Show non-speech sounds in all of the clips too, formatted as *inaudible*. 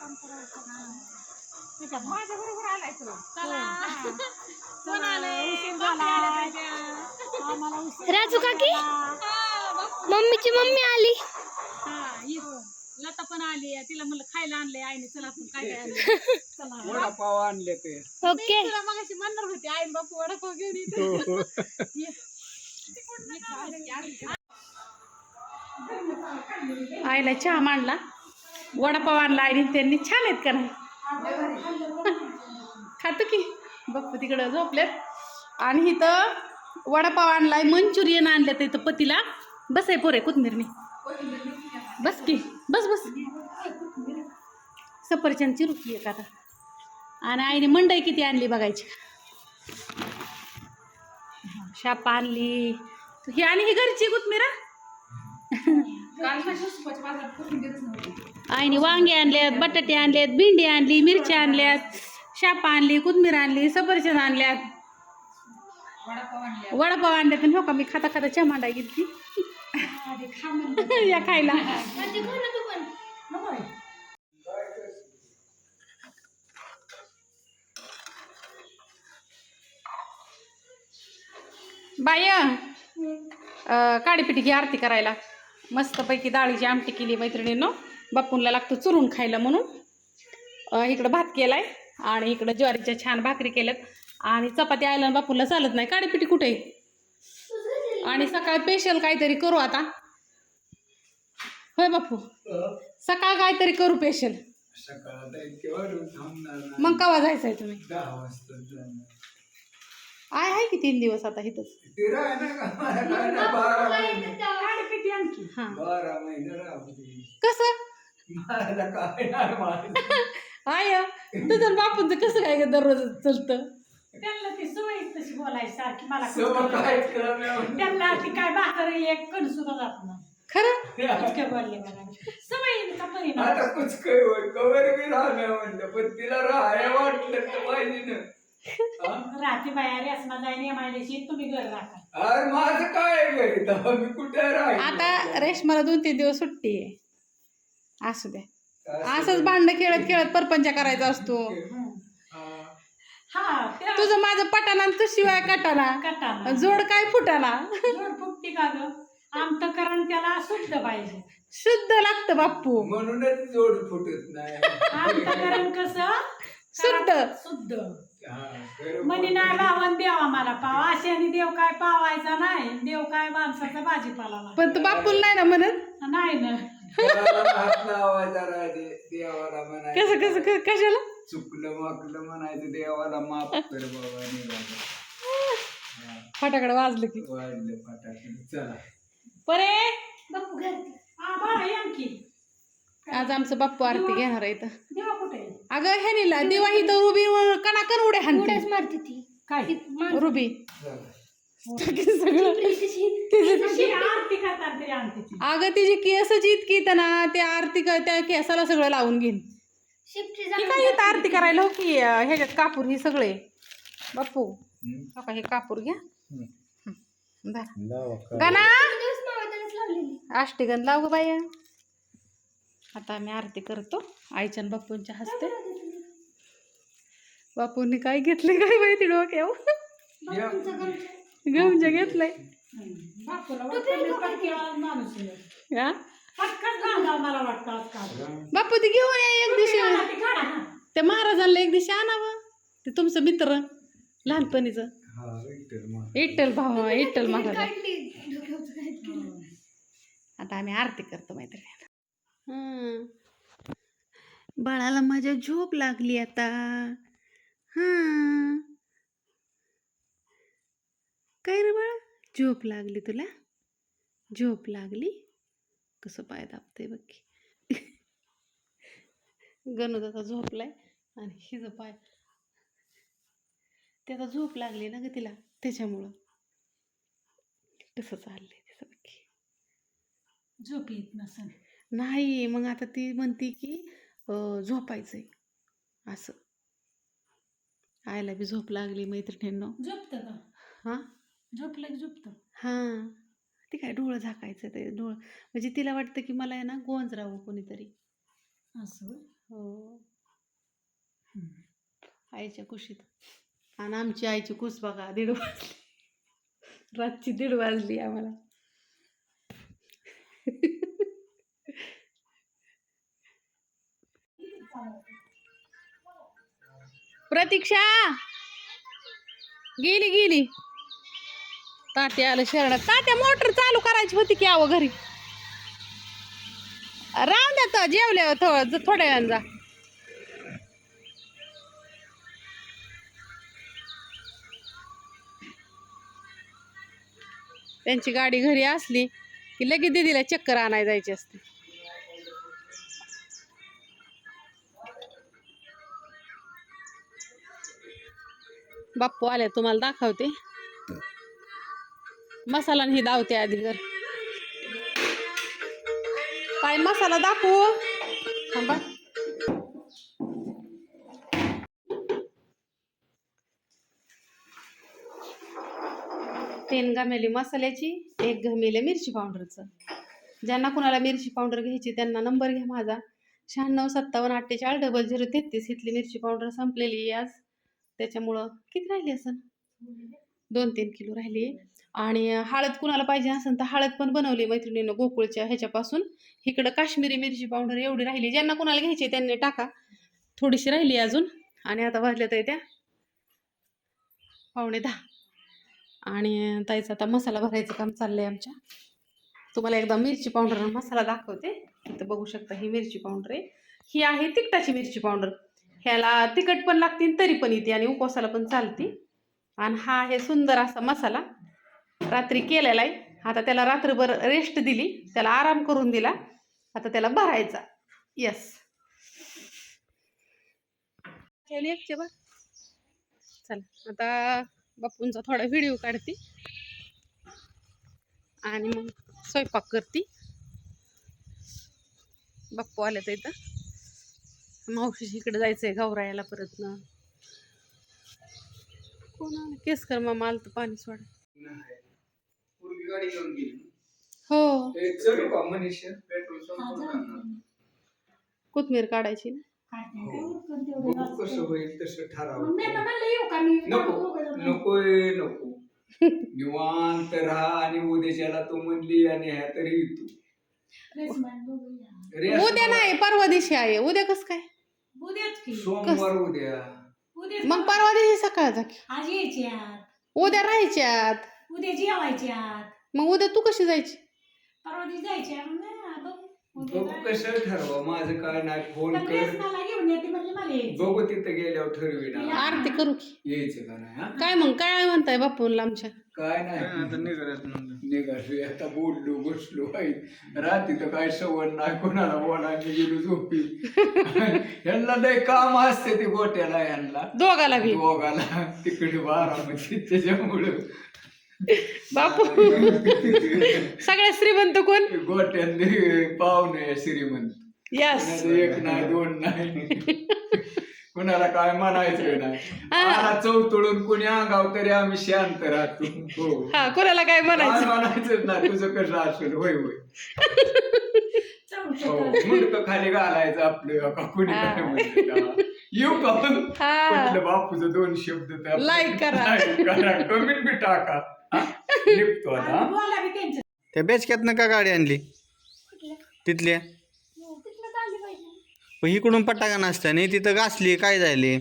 काम करावं माझ्या बरोबर आलाय तो कोण आलंय? राजू काकी? मम्मीची मम्मी आली. लता पण आली तिला म्हणलं खायला आणलंय आईने चला आपण काय काय वडापाव आणले ते ओके. तुला मग अशी म्हणणार होती आईन बापू वडापाव घेऊन येतो आईला चहा मांडला. वडापाव आणला आईने त्यांनी छान आहेत का नाही? खातो की. बघ तिकडं झोपल्यात आणि इथं वडापाव आणलाय मंचुरियन आणलं तर इथं पतीला. बस आहे पोरे कोथिंबीरने बस की बस बस. सफरचंदची रुपी एक आता. आणि आईने मंडई किती आणली बघायची. शापा आणली. ही आणि ही घरची कोथमीर आईने वांगे आणल्यात बटाटे आणल्यात भेंडी आणली मिरची आणल्यात शापा आणली कोथमीर आणली सफरचंद आणल्यात. वडापाव आणल्यात हो का मी खाता खाता चहा घेतली या खायला. बाय. काडीपिठी काडीपिटी घे आरती करायला. मस्तपैकी डाळीची आमटी केली मैत्रिणीनं. बापूंला लागतं चुरून खायला म्हणून इकडं भात केलाय आणि इकडं ज्वारीच्या छान भाकरी केल्यात आणि चपाती आयला बापूंला चालत नाही काडीपिटी कुठे आहे? आणि सकाळ स्पेशल काहीतरी करू आता होय बापू सकाळ काहीतरी करू स्पेशल. मग कवा जायचंय तुम्ही जाणार. आहे आहे की तीन दिवस आता इथंच हां. कसं मला काय नाही. आय तुझं बापूंचं कसं काय ग दररोज चलतं? त्यांना ती सवय तशी बोलायची सारखी मला काय नाही. त्यांना ती काय भाकर एक कण सुद्धा जात नाही. खरं? कुचके बोलले मला. सवयीचा परिणाम. आता कुछ काय होय कवर बी राहणार म्हणलं पण तिला राहायला वाटलं तर पाहिजे ना. हा? राहते बाया रेसमा जाईन एमायल्याशी तुम्ही घर राखा. अरे माझं काय आहे घरी? तेव्हा मी कुठे राहील आता रेशमाला दोन तीन दिवस सुट्टी आहे. असू द्या असंच भांडणं खेळत खेळत परपंच करायचा असतो. हा तुझं माझं पटाना आणि तू शिवाय कटाना कटाला जोड काय फुटाना जोड फुटती का ग? अंतकरण त्याला शुद्ध पाहिजे. शुद्ध लागतं बाप्पू. म्हणूनच जोड फुटत नाही. अंतकरण कसं? शुद्ध. शुद्ध. हा. म्हणे नाही भावन देवा मला पाव. अशाने देव काय पावायचा नाही. देव काय माणसाचा भाजीपाला. पण तू बापूला नाही ना म्हणत? नाही ना. हात लावायचा राहते देवाला म्हणायचं कसं कसं क- कशाला? चुकलं माकलं म्हणायचं देवाला माफ कर बाबा निघालं. हा, फटाकडे वाजलं की. वाढलं फटाकडे. चला. परे! हा या आज आमचं बाप्पू आरती घेणार आहे इथं. देवा कुठे आहे? अगं ह्यानीला दिवा ही तर रुबी कणाकण उड्या हाणते. मारते ती. काय? रुबी. चला. *laughs* सगळं. तरी आणते ती. अगं तिची केसच इतकी येतं ना त्या आरती क- त्या केसाला सगळं लावून घेईन. ती काय येतं आरती करायला हो की ह्याच्यात कापूर ही सगळे? बाप्पू हम्म. हो का हे कापूर घ्या. हम्म. धरा. लावा ग बाया. आता आम्ही आरती करतो आईच्या बापूंच्या हस्ते. बापूंनी काय घेतले काय माहिती डोक्यावर? या. गमजा घेतलंय. बापू ती घेऊन या एक दिवशी. त्या महाराजांना एक दिवशी आणावं. ते तुमचं मित्र लहानपणीचं. इट्टल भाऊ इट्टल महाराज. आता आम्ही आरती करतो मैत्रिणी बाळाला माझ्या झोप लागली आता. हां काय रे बाळा? झोप लागली तुला? झोप लागली? कसं पाय दाबते बघ गणू दादा झोपलाय आणि हिचं पाय. त्याचा झोप लागली ना ग तिला त्याच्यामुळं. कसं चाललंय तिचं बघ झोप येत नसेल. नाही मग आता ती म्हणते की झोपायचंय. असं. आईला बी झोप लागली मैत्रिणींनो. झोपतं का? हां? झोपलं की झोपतं. हां. ती काय डोळं झाकायचं ते डोळं. म्हणजे तिला वाटतं की मला आहे ना गोंजरावं कोणीतरी. असं. हो. आईच्या कुशीत. आणि आमची आईची कुस बघा दीड वाजली. रातची दीड वाजली आम्हाला. प्रतीक्षा! गेली गेली. तात्या आलं शरणात तात्या मोटर चालू करायची होती की आव घरी? राहून द्या तर जेवल्यावर थोडं थोड्या वेळानं जा. त्यांची गाडी घरी असली की लगेच दिदीला चक्कर आणायला जायची असते. बाप्पू आले तुम्हाला दाखवते. मसाला हे दावते आधी घर काय मसाला दाखवू? थांबा. तीन घमेली मसाल्याची एक घमेले मिरची पावडरचं. ज्यांना कुणाला मिरची पावडर घ्यायची त्यांना नंबर घ्या माझा. शहाण्णव सत्तावन्न अठ्ठेचाळीस डबल झिरो तेहतीस इथली मिरची पावडर संपलेली आहे आज. त्याच्यामुळं किती राहिली असं दोन तीन किलो राहिली. आणि हळद कुणाला पाहिजे असेल तर हळद पण बनवली मैत्रिणीनं गोकुळच्या ह्याच्यापासून. इकडं काश्मीरी मिरची पावडर एवढी राहिली ज्यांना कुणाला घ्यायची आहे त्यांनी टाका. थोडीशी राहिली अजून आणि आता वाजल्या तर त्या. पावणे दहा. आणि ताईचं आता मसाला भरायचं काम चाललंय आमच्या. तुम्हाला एकदा मिरची पावडर मसाला दाखवते. इथं बघू शकता ही मिरची पावडर आहे. ही आहे तिखटाची मिरची पावडर. ह्याला तिखट पण लागते तरी पण येते आणि उपवासाला पण चालते. आणि हा आहे सुंदर असा मसाला. रात्री केलेला आहे. आता त्याला रात्रभर रेस्ट दिली. त्याला आराम करून दिला. आता त्याला भरायचा. येस एकचे बा चला आता बापूंचा थोडा व्हिडिओ काढते. आणि मग स्वयंपाक करते. बाप्पू आले तर इथं. मावशीच्या इकडे जायचं आहे गौरायाला परत ना. कोण केस कर मग आलं तर पाणी सोडा. गाडी घेऊन गेली हो. ते चलू का मनीषा पेट्रोल संपूर्ण जाणार. कोथमीर काढायची ना. कसं होईल तसं ठराव. मी नको. नकोय नको. *laughs* निवांत राहा आणि उद्याच्याला तू म्हणली आणि ह्या तरी येतो. रे उद्या नाही परवा दिवशी आहे. उद्या कसं काय? सोमवार उद्या. मग परवा दिवशी सकाळचा की? आज यायची आत. उद्या राहायच्यात उद्या जेवायची आत. मग उद्या तू कशी जायची? परवा दिवशी जायची आत. नाही, बघू. उद्या बघू जायचं. कसं ठरवा माझं काय नाही फोन पण कर. रेसमाला घेऊन येते म्हणजे मला यायचं. बघू तिथं गेल्यावर ठरविना आरती करू की. यायचं का नाही हा? काय मग काय म्हणताय बापूला आमच्या? काय नाही. निघालो आता बोललो बसलो आहे. रात्री तर काय सवड नाही कोणाला बोलायला गेलो झोपी. *laughs* यांना लय काम असते ते गोट्याला यांना. दोघाला बी. दोघाला तिकडे बारामती त्याच्यामुळं. बापू. *laughs* सगळ्यात श्रीमंत कोण? गोट्यांनी पाहुणे श्रीमंत. यस एक नाही दोन नाही. *laughs* कुणाला काय म्हणायचं नाही चौतळून कोणी अंगाव तरी आम्ही शांत राहतो. हो. कोणाला काय म्हणायचं? म्हणायचं ना तुझं कसं असेल? होय होय. हो. मुंडक खाली घालायचं आपलं का कुणी काय म्हणतं? का? येऊ का बापूचं दोन शब्द. Like करा. कमेंट बी टाका. हा? आता. आणि बोला बी त्या बेचक्यातनं का गाडी आणली. तिथल्या. पण इकडून पटाका नसत्या नाही तिथं घासली काय झाले?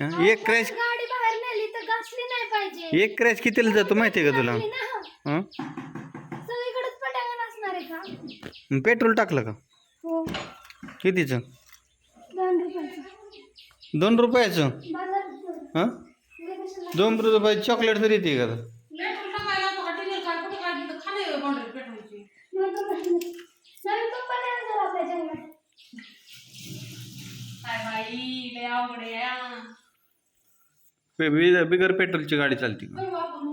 हं? एक क्रॅश गाडी बाहेर नेली तर घासली नाही पाहिजे. एक क्रॅश कितीला जातो माहिती आहे का तुला? घातली ना. हं? सगळीकडेच पटांगण असणार आहे का? मग पेट्रोल टाकलं का? हो. कितीचं? दोन रुपयाचं. दोन रुपयाचं? हां? हे? दोन रुपयाची चॉकलेट तरी येते का मग तो म्हणतो, नवीन कंपनी आहे जरा आपल्या जंगलात. पे- बि- बिगर पेट्रोलची गाडी चालते का?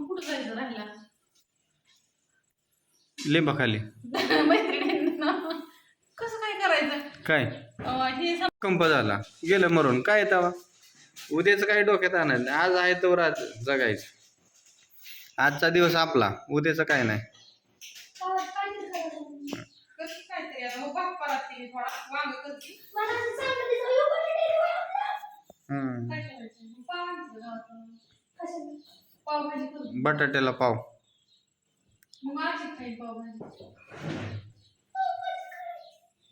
कुठं जायचं राहिला? लिंबा खाली *laughs* मैत्रिणींना. कसं काय करायचं? काय? अं, हे सम- कंप झाला. गेलं मरून. काय तवा उद्याचं काय डोक्यात आणायचं आज आहे तर आज जगायचं. आजचा दिवस आपला. उद्याचं काय नाही. करायचं. काहीतरी आता भात थोडा. वांग करते मला असं? हम्म. काय पावभाजी बटाट्याला पाव. मग खाईल पावभाजी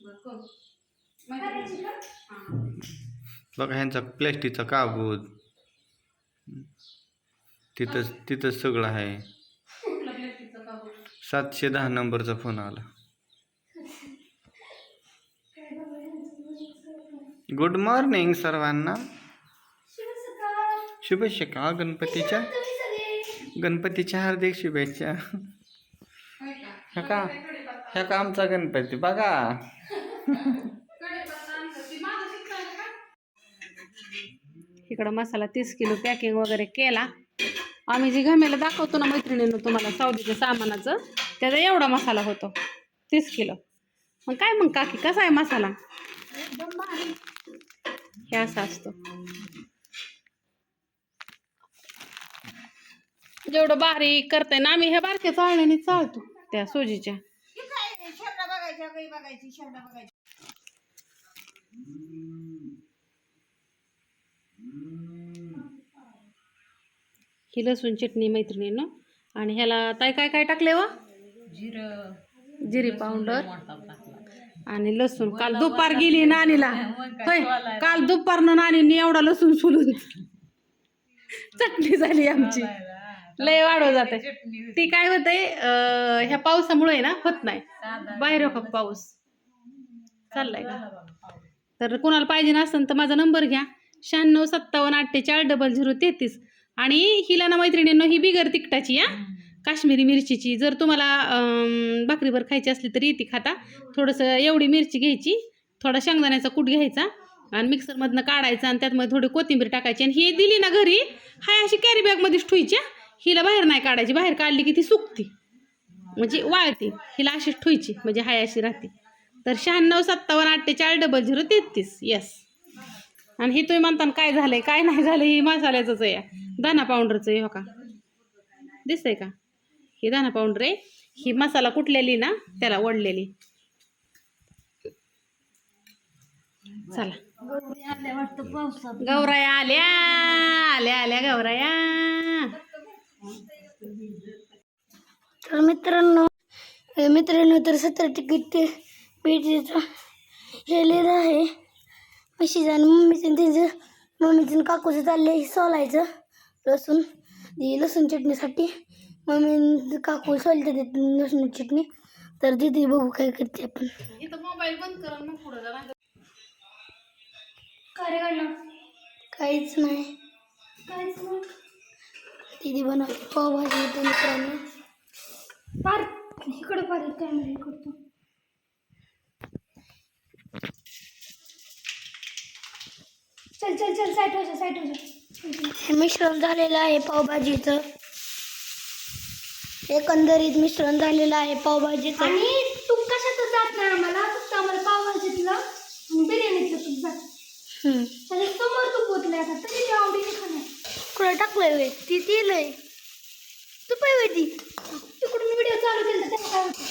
बरं करू करायची का? हां बघा ह्यांचा प्लॅस्टिकचा कागद. तिथंच तिथंच सगळं आहे. कागद सातशे दहा नंबरचा फोन आला. गुड मॉर्निंग सर्वांना. शुभेच्छा गणपतीच्या गणपतीच्या हार्दिक शुभेच्छा. ह्या का? ह्या का आमचा गणपती? बघा. इकडं मसाला तीस किलो पॅकिंग वगैरे केला. आम्ही जी घमेला दाखवतो ना मैत्रिणीनं तुम्हाला सावलीच्या सामानाचं त्याचा एवढा मसाला होतो. तीस किलो. मग काय मग काकी कसा आहे मसाला? हे असा असतो. जेवढं बारीक करताय ना आम्ही ह्या बारक्या चाळण्याने चालतो त्या सोजीच्या. ही लसूण चटणी मैत्रिणीनं. आणि ह्याला ताई काय काय टाकले व? जिरी. पावडर. आणि लसूण. काल दुपार गेली नानीला. *laughs* होय काल दुपारनं नानीने एवढा लसूण सोलून. *laughs* चटणी झाली आमची. लय वाढव जाते ती काय होतंय अं, ह्या पावसामुळे आहे ना होत नाही. बाहेर हो का पाऊस. चाललाय का? तर कोणाला पाहिजे नसेल तर माझा नंबर घ्या. शहाण्णव सत्तावन्न अठ्ठेचाळीस डबल झिरो तेहतीस. आणि हिला ना मैत्रिणींनो ही बिगर तिकटाची या काश्मीरी मिरचीची. जर तुम्हाला भाकरीवर खायची असली तर येते खाता. थोडंसं एवढी मिरची घ्यायची. थोडा शेंगदाण्याचा कूट घ्यायचा. आणि मिक्सरमधनं काढायचा आणि त्यातमध्ये थोडी कोथिंबीर टाकायची. आणि ही दिली ना घरी हाय अशी कॅरी बॅगमध्येच ठेवायची हा. हिला बाहेर नाही काढायची बाहेर काढली की ती सुकती. म्हणजे वाळते. हिला अशीच ठेवायची म्हणजे हाय अशी राहते. तर शहाण्णव सत्तावन्न अठ्ठेचाळीस डबल झिरो तेहतीस. येस आणि हे तुम्ही म्हणता काय झालंय काय नाही झालं ही मसाल्याचंच आहे दाना पावडरचं आहे हो का? दिसतंय का? ही दाना पावडर आहे. ही मसाला कुटलेली ना त्याला ओढलेली. चला. गौराया आल्या आल्या आल्या गौराया तर मित्रांनो मित्रांनो तर सतरा तिकीट ते पेटीचं हे लिहिलं आहे. म्हशीचं आणि मम्मीचं त्यांचं मम्मीचं काकूचं चाललंय सोलायचं लसूण. लसूण चटणीसाठी मम्मी काकू सोलते देत लसूण चटणी. तर दिदी बघू काय करते आपण. इथं मोबाईल बंद करा मग पुढं जा काय काहीच नाही. काहीच नाही. दीदी बनवते? पावभाजी येते मित्रांनो. पार इकडं पार कॅमेरा करतो. चल चल चल साईट हो साईट हो हे मिश्रण झालेलं आहे पावभाजीचं एकंदरीत मिश्रण झालेलं आहे पावभाजीचं आणि तूप कशातच जात नाही आम्हाला फक्त आम्हाला पावभाजीतलं आणि बिर्याणीतलं तूप जात समोर तूप होतलंय आता तरी ते आवडीने खाणार. कुठं टाकलंय वे ती तेलय तू पाय वे ती. तिकडून व्हिडिओ चालू केला तर काय होतं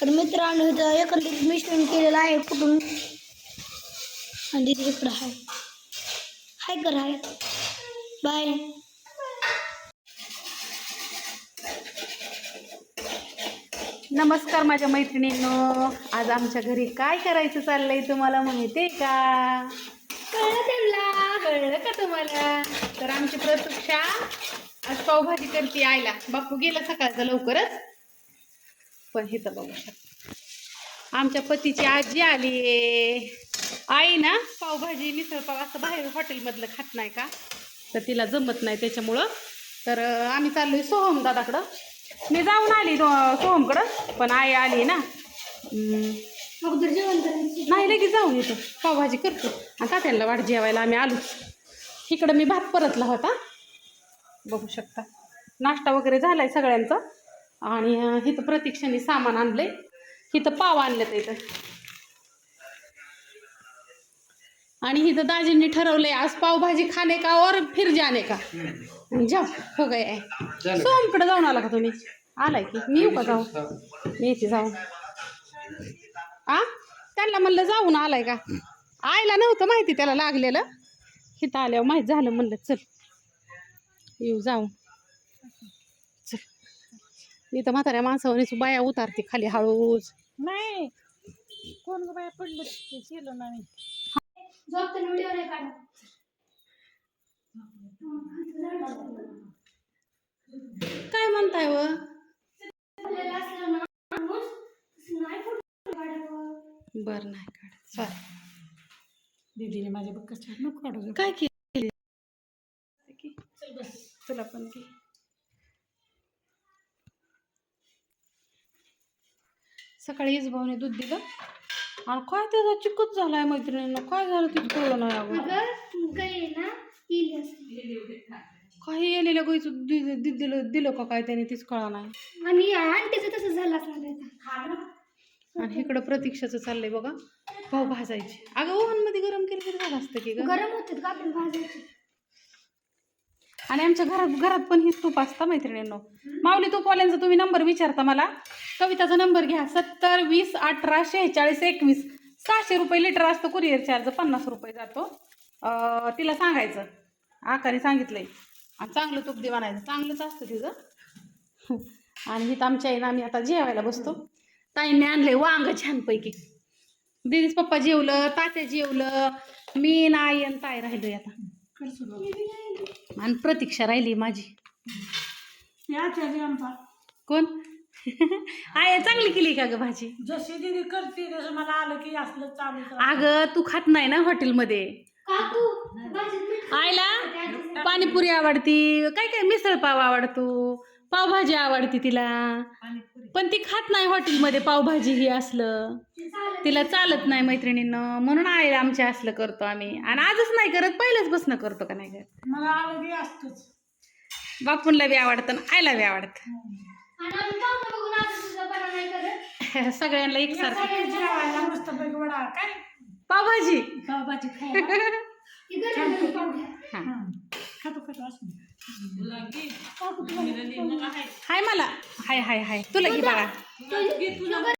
तर मित्रांनो इथं एकंदरीत मिश्रण केलेलं आहे कुठून? आणि तिथे इकडं आहे हाय कर हाय बाय. नमस्कार माझ्या मैत्रिणींनो. आज आमच्या घरी काय करायचं चाललंय तुम्हाला माहिती आहे का? कळलं त्यांना. कळलं का तुम्हाला? तर आमची प्रतीक्षा आज पावभाजी करते आयला बापू गेला सकाळचं लवकरच. पण हे तर बघू शकता. आमच्या पतीची आजी आली आई ना पावभाजी मिसळपाव असं बाहेर हॉटेलमधलं खात नाही का? तर तिला जमत नाही त्याच्यामुळं. तर आम्ही चाललोय सोहम दादाकडं. मी जाऊन आली दो- सोहमकडं पण आई आली ना. अगोदर जेवण करायचं नाही लगेच जाऊन येतो. पावभाजी करतो. आणि तात्यांना वाट जेवायला आम्ही आलोच इकडं मी भात परतला होता. बघू शकता. नाश्ता वगैरे झालाय सगळ्यांचा. आणि इथं प्रतीक्षाने सामान आणलंय. इथं पाव आणलं इथं. आणि इथं दाजींनी ठरवलंय आज पावभाजी खाणे का और फिर जाणे का? जा हो गए सोमकडे जाऊन आला का तुम्ही? आलाय की. मी येऊ का जाऊ? मी येते जाऊ आ? त्यांना म्हणलं जाऊन आलाय का? आईला नव्हतं माहिती त्याला लागलेलं. हिथं आल्यावर माहीत झालं म्हणलं चल. येऊ जाऊ. चल. मी तर म्हाताऱ्या माणसावरच बाया उतारते खाली हळूच. नाही. कोण गं बाया पडलं? केलं नाही झोपताना व्हिडिओ नाही काढा काय म्हणताय व आपल्याला असलं ना माणूस, तसं नाही फोटो काढावं. बरं नाही काढत. सॉरी दीदीने माझ्या बक्कस नको काढू. काय केले? तुला पण घे. सकाळी भाऊने दूध दिलं. आणि काय त्याचा चिकच झालाय मैत्रिणीनं? काय झालं ते कळलं नाही अगं. ना असते. काही येलेल्या गाईचं दिलं दिलं का काय त्याने तीच कळा नाही. आणि या आंटीचं तसं झालं असणार आता. आणि इकडं प्रतीक्षाचं चाललंय बघा. भाऊ भाजायचे. अगं ओव्हनमध्ये गरम केलं तरी झालं असतं की ग? गरम होतात का आपण भाजायचे. आणि आमच्या घरात घरात पण हीच तूप असतं मैत्रिणींनो. माऊली तूपवाल्यांचा तुम्ही नंबर विचारता मला. कविताचा नंबर घ्या. सत्तर वीस अठरा शेहेचाळीस एकवीस. सहाशे रुपये लिटर असतं कुरिअर चार्ज पन्नास रुपये जातो. अं, तिला सांगायचं. आकाने सांगितलंय. आणि चांगलं तूप दे म्हणायचं. चांगलंच असतं तिचं. आणि इथं आमच्या आईनं आम्ही आता जेवायला बसतो. ताईंनी आणले वांग छानपैकी. दिदीच पप्पा जेवलं तात्या जेवलं मी नाई आणि ताई राहिलोय आता. आणि प्रतीक्षा राहिली माझी. कोण? आय चांगली केली का ग भाजी? जशी दीदी करते तसं मला आलं की असलं चालू अगं तू खात नाही ना हॉटेलमध्ये? आईला पाणीपुरी आवडती. काय काय मिसळ पाव आवडतो? पावभाजी आवडती तिला. पण ती खात नाही हॉटेलमध्ये पावभाजी ही असलं. तिला चालत नाही मैत्रिणींनं. म्हणून आईला आमच्या असलं करतो आम्ही. आणि आजच नाही करत पहिल्याच बसणं करतो का नाही करत. मला असतोच. बापूंला बी आवडतं आणि आईला बी आवडतं. *laughs* सगळ्यांना एकसारखं. पावभाजी. पावभाजी. हां. खातो खातो असं हाय मला. हाय हाय हाय. तुला घे तुझी-